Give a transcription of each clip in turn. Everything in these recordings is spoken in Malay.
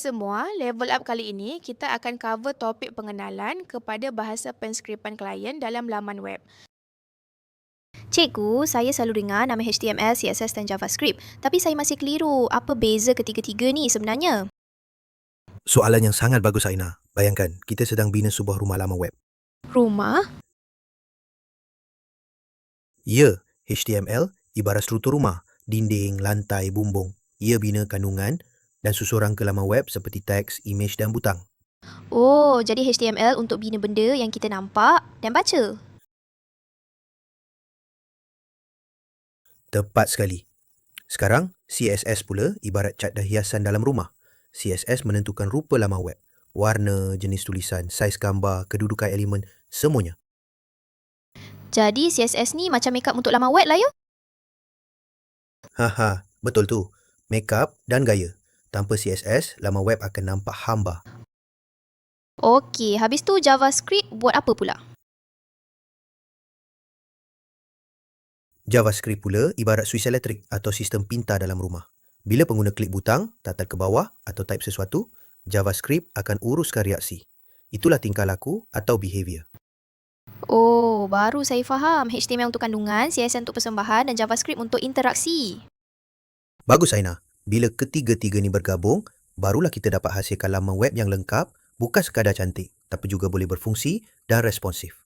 semua, level up kali ini kita akan cover topik pengenalan kepada bahasa penskripan klien dalam laman web. Cikgu, saya selalu dengar nama HTML, CSS dan JavaScript. Tapi saya masih keliru. Apa beza ketiga-tiga ni sebenarnya? Soalan yang sangat bagus Aina. Bayangkan, kita sedang bina sebuah rumah laman web. Rumah? Ya, HTML ibarat struktur rumah. Dinding, lantai, bumbung. Ia bina kandungan dan susuran ke laman web seperti teks, imej dan butang. Oh, jadi HTML untuk bina benda yang kita nampak dan baca. Tepat sekali. Sekarang, CSS pula ibarat cat dan hiasan dalam rumah. CSS menentukan rupa laman web. Warna, jenis tulisan, saiz gambar, kedudukan elemen, semuanya. Jadi CSS ni macam makeup untuk laman web lah ya? Haha, betul tu. Makeup dan gaya. Tanpa CSS, laman web akan nampak hamba. Okey, habis tu JavaScript buat apa pula? JavaScript pula ibarat suis elektrik atau sistem pintar dalam rumah. Bila pengguna klik butang, tatal ke bawah atau type sesuatu, JavaScript akan uruskan reaksi. Itulah tingkah laku atau behavior. Oh, baru saya faham. HTML untuk kandungan, CSS untuk persembahan dan JavaScript untuk interaksi. Bagus Aina. Bila ketiga-tiga ni bergabung, barulah kita dapat hasilkan laman web yang lengkap, bukan sekadar cantik, tapi juga boleh berfungsi dan responsif.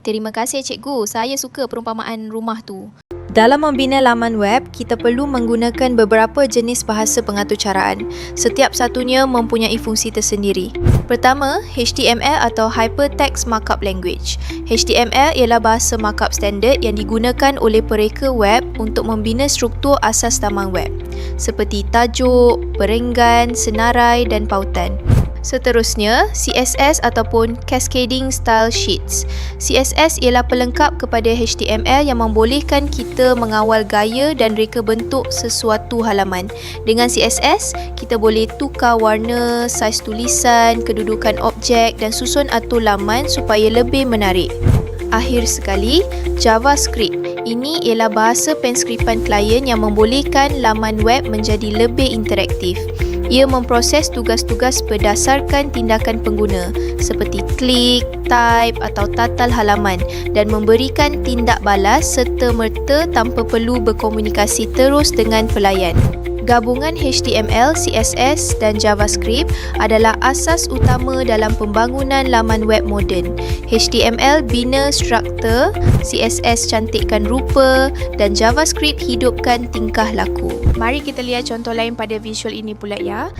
Terima kasih cikgu. Saya suka perumpamaan rumah tu. Dalam membina laman web, kita perlu menggunakan beberapa jenis bahasa pengatur caraan. Setiap satunya mempunyai fungsi tersendiri. Pertama, HTML atau Hypertext Markup Language. HTML ialah bahasa markup standard yang digunakan oleh pereka web untuk membina struktur asas laman web seperti tajuk, perenggan, senarai dan pautan. Seterusnya, CSS ataupun Cascading Style Sheets. CSS ialah pelengkap kepada HTML yang membolehkan kita mengawal gaya dan reka bentuk sesuatu halaman. Dengan CSS, kita boleh tukar warna, saiz tulisan, kedudukan objek dan susun atur laman supaya lebih menarik. Akhir sekali, JavaScript. Ini ialah bahasa penskripan klien yang membolehkan laman web menjadi lebih interaktif. Ia memproses tugas-tugas berdasarkan tindakan pengguna seperti klik, type atau tatal halaman dan memberikan tindak balas serta merta tanpa perlu berkomunikasi terus dengan pelayan. Gabungan HTML, CSS dan JavaScript adalah asas utama dalam pembangunan laman web moden. HTML bina struktur, CSS cantikkan rupa dan JavaScript hidupkan tingkah laku. Mari kita lihat contoh lain pada visual ini pula ya.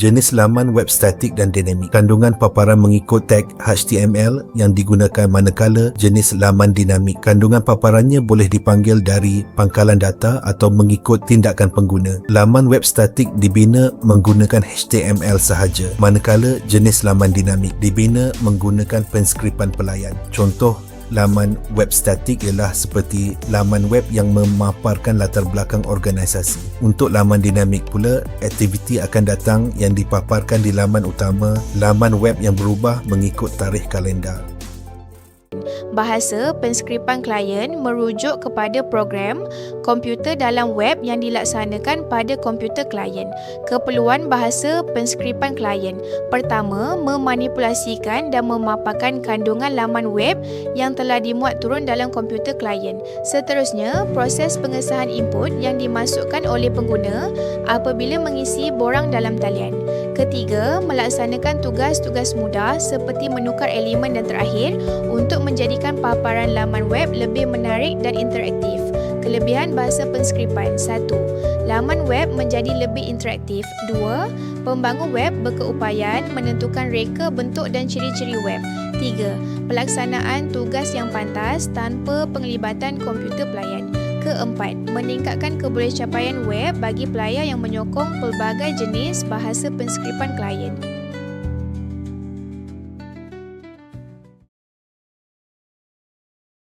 Jenis laman web statik dan dinamik. Kandungan paparan mengikut tag HTML yang digunakan manakala jenis laman dinamik. Kandungan paparannya boleh dipanggil dari pangkalan data atau mengikut tindakan pengguna. Laman web statik dibina menggunakan HTML sahaja, manakala jenis laman dinamik dibina menggunakan penskripan pelayan. Contoh laman web statik ialah seperti laman web yang memaparkan latar belakang organisasi. Untuk laman dinamik pula, aktiviti akan datang yang dipaparkan di laman utama, laman web yang berubah mengikut tarikh kalendar. Bahasa penskripan klien merujuk kepada program komputer dalam web yang dilaksanakan pada komputer klien. Keperluan bahasa penskripan klien. Pertama, memanipulasikan dan memaparkan kandungan laman web yang telah dimuat turun dalam komputer klien. Seterusnya, proses pengesahan input yang dimasukkan oleh pengguna apabila mengisi borang dalam talian. Ketiga, melaksanakan tugas-tugas mudah seperti menukar elemen dan terakhir untuk menjadikan paparan laman web lebih menarik dan interaktif. Kelebihan bahasa penskripan 1. Laman web menjadi lebih interaktif 2. Pembangun web berkeupayaan menentukan reka bentuk dan ciri-ciri web 3. Pelaksanaan tugas yang pantas tanpa penglibatan komputer pelayan Keempat, meningkatkan kebolehcapaian web bagi pelayar yang menyokong pelbagai jenis bahasa penskripan klien.